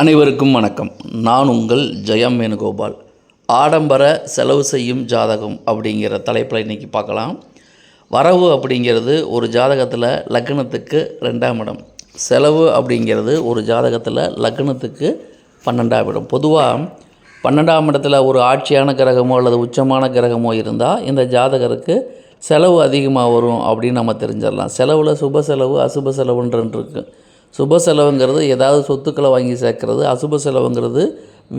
அனைவருக்கும் வணக்கம். நான் உங்கள் ஜெயம் வேணுகோபால். ஆடம்பர செலவு செய்யும் ஜாதகம் அப்படிங்கிற தலைப்பில் இன்றைக்கி பார்க்கலாம். வரவு அப்படிங்கிறது ஒரு ஜாதகத்தில் லக்னத்துக்கு ரெண்டாம் இடம். செலவு அப்படிங்கிறது ஒரு ஜாதகத்தில் லக்னத்துக்கு பன்னெண்டாம் இடம். பொதுவாக பன்னெண்டாம் இடத்துல ஒரு ஆட்சியான கிரகமோ அல்லது உச்சமான கிரகமோ இருந்தால் இந்த ஜாதகருக்கு செலவு அதிகமாக வரும் அப்படின்னு நம்ம தெரிஞ்சிடலாம். செலவில் சுப செலவு அசுப செலவுன்ற இருக்குது சுப செலவுங்கிறது ஏதாவது சொத்துக்களை வாங்கி சேர்க்கறது அசுப செலவுங்கிறது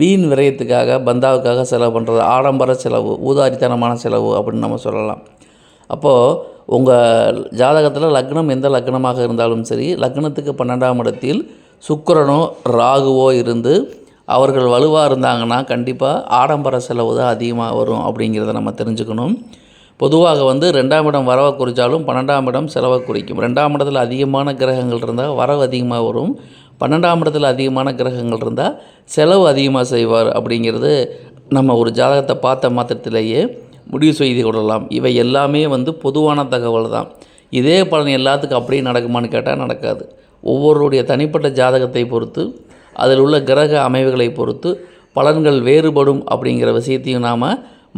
வீண் விரயத்துக்காக பந்தாவுக்காக செலவு பண்ணுறது ஆடம்பர செலவு ஊதாரித்தனமான செலவு அப்படின்னு நம்ம சொல்லலாம். அப்போது உங்கள் ஜாதகத்தில் லக்னம் எந்த லக்னமாக இருந்தாலும் சரி லக்னத்துக்கு பன்னெண்டாம் இடத்தில் சுக்கரனோ ராகுவோ இருந்து அவர்கள் வலுவாக இருந்தாங்கன்னா கண்டிப்பாக ஆடம்பர செலவு தான் அதிகமாக வரும் அப்படிங்கிறத நம்ம தெரிஞ்சுக்கணும். பொதுவாக வந்து ரெண்டாம் இடம் வரவை குறித்தாலும் பன்னெண்டாம் இடம் செலவை குறிக்கும். ரெண்டாம் இடத்துல அதிகமான கிரகங்கள் இருந்தால் வரவு அதிகமாக வரும். பன்னெண்டாம் இடத்துல அதிகமான கிரகங்கள் இருந்தால் செலவு அதிகமாக செய்வார் அப்படிங்கிறது நம்ம ஒரு ஜாதகத்தை பார்த்த மாத்திரத்திலேயே முடிவு செய்து கொள்ளலாம். இவை எல்லாமே வந்து பொதுவான தகவல் தான். இதே பலன் எல்லாத்துக்கும் அப்படியே நடக்குமான்னு கேட்டால் நடக்காது. ஒவ்வொருடைய தனிப்பட்ட ஜாதகத்தை பொறுத்து அதில் உள்ள கிரக அமைவுகளை பொறுத்து பலன்கள் வேறுபடும் அப்படிங்கிற விஷயத்தையும் நாம்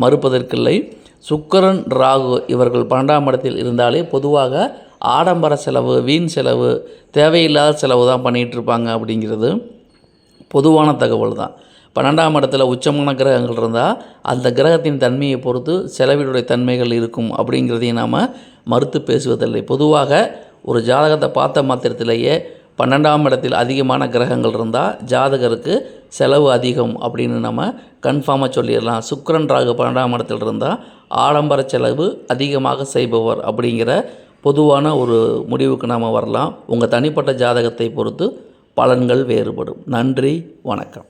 மறுப்பதற்கில்லை. சுக்கரன் ராகு இவர்கள் பன்னெண்டாம் இடத்தில் இருந்தாலே பொதுவாக ஆடம்பர செலவு வீண் செலவு தேவையில்லாத செலவு தான் பண்ணிகிட்டு இருப்பாங்க அப்படிங்கிறது பொதுவான தகவல் தான். பன்னெண்டாம் இடத்துல உச்சமான கிரகங்கள் இருந்தால் அந்த கிரகத்தின் தன்மையை பொறுத்து செலவினுடைய தன்மைகள் இருக்கும் அப்படிங்கிறதையும் நாம் மறுத்து பேசுவதில்லை. பொதுவாக ஒரு ஜாதகத்தை பார்த்த மாத்திரத்திலேயே பன்னெண்டாம் இடத்தில் அதிகமான கிரகங்கள் இருந்தால் ஜாதகருக்கு செலவு அதிகம் அப்படின்னு நம்ம கன்ஃபார்மாக சொல்லிடலாம். சுக்கரன் ராகு பன்னெண்டாம் இடத்தில் இருந்தால் ஆடம்பர செலவு அதிகமாக செய்பவர் அப்படிங்கிற பொதுவான ஒரு முடிவுக்கு நாம் வரலாம். உங்கள் தனிப்பட்ட ஜாதகத்தை பொறுத்து பலன்கள் வேறுபடும். நன்றி வணக்கம்.